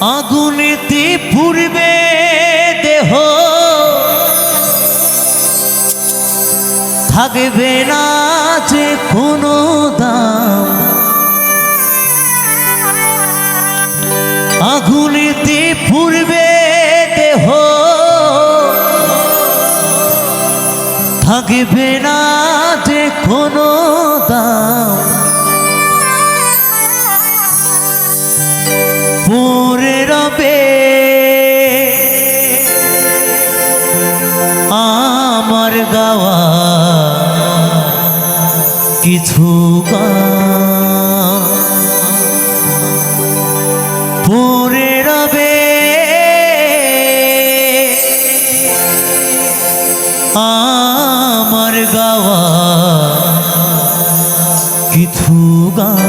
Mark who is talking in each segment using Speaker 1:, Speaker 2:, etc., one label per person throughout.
Speaker 1: আগুনেতে পুরবে দেহ। থাকবে না যে কোনো দাম। আগুনেতে পুরবে দেহ। থাকবে না যে কোনো গাওয়া কিছু পরে রবে। আমার গাওয়া কিছু গান।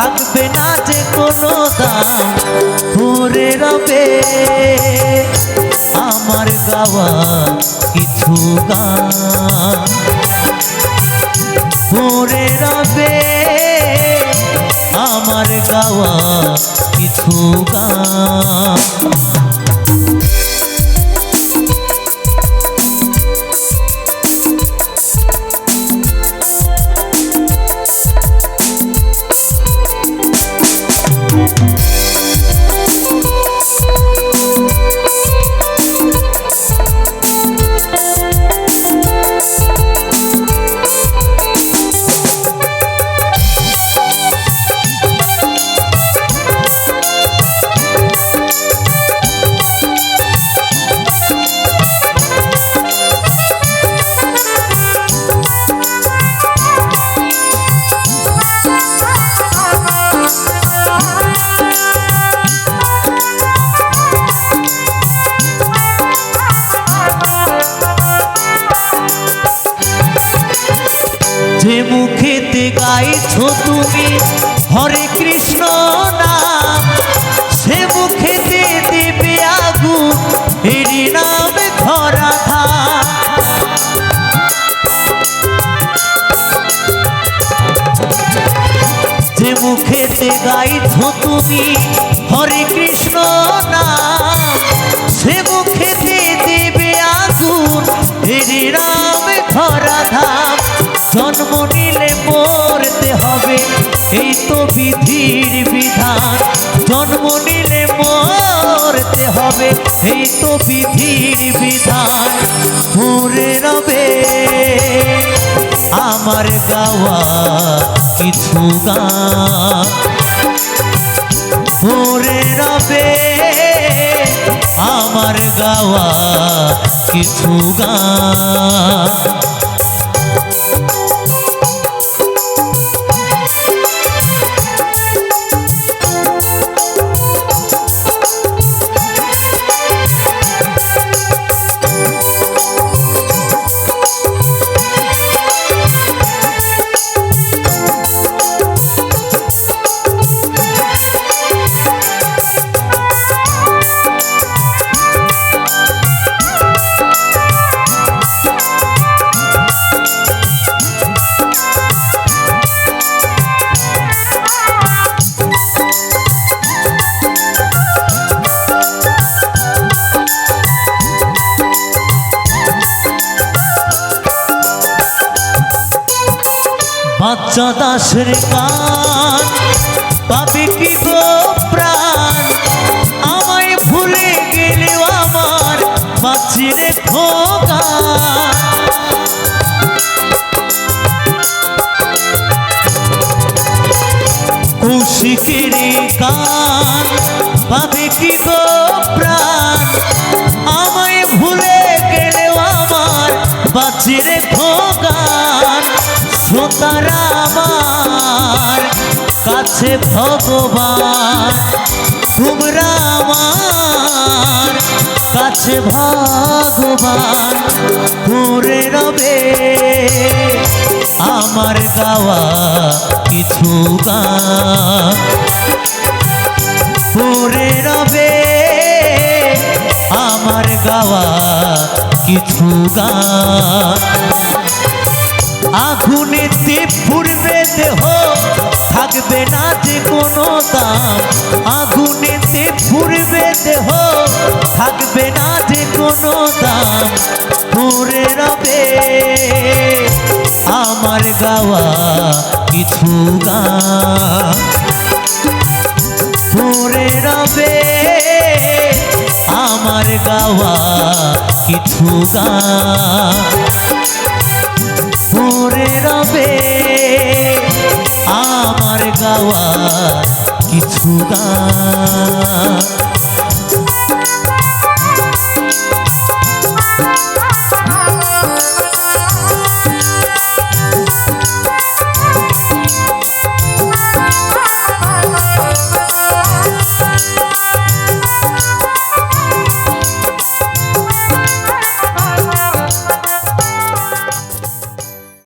Speaker 1: থাকবে না যে কোনো দাম। ভরে রবে আমার গাওয়া কিছু গান। ভরে রবে আমার গাওয়া কিছু গান। তুমি হরে কৃষ্ণ নাম, সে মুখেতে দেবে আগুন এরি নাম ধরা ধাম যে মুখেতে গাইছো তুমি হরে কৃষ্ণ নাম, সে মুখেতে দেবে আগুন এরি নাম ধরা ধাম জন্ম নিলে মরতে হবে এই তো বিধির বিধান। জন্ম নিলে মরতে হবে। এই তো বিধির বিধান। মরে রবে, আমার গাওয়া কিছু গান মরে রবে, আমার গাওয়া কিছু গান দাসের কান পাবি কি গো প্রাণ? আমায় ভুলে গেলেও আমার বাঁচিরে খোকা কৌশিকের কান পাবে কি গো প্রাণ? আমায় ভুলে গেলেও আমার বাঁচিরে খোকা শ্রোতারা আমার কাছে ভগবান তোমরা আমার কাছে ভগবান করে রবে আমার গাওয়া কিছু গান। পরে রবে আমার গাওয়া কিছু গান। আগুনেতে পুড়বে দেহ থাকবে না যে কোনো দাম। আগুনেতে পুড়বে দেহ থাকবে না যে কোনো দাম। পুরে রবে আমার গাওয়া কিছু গান। পরে রবে আমার গাওয়া কিছু পরে রবে। আমার গাওয়া কিছু গান।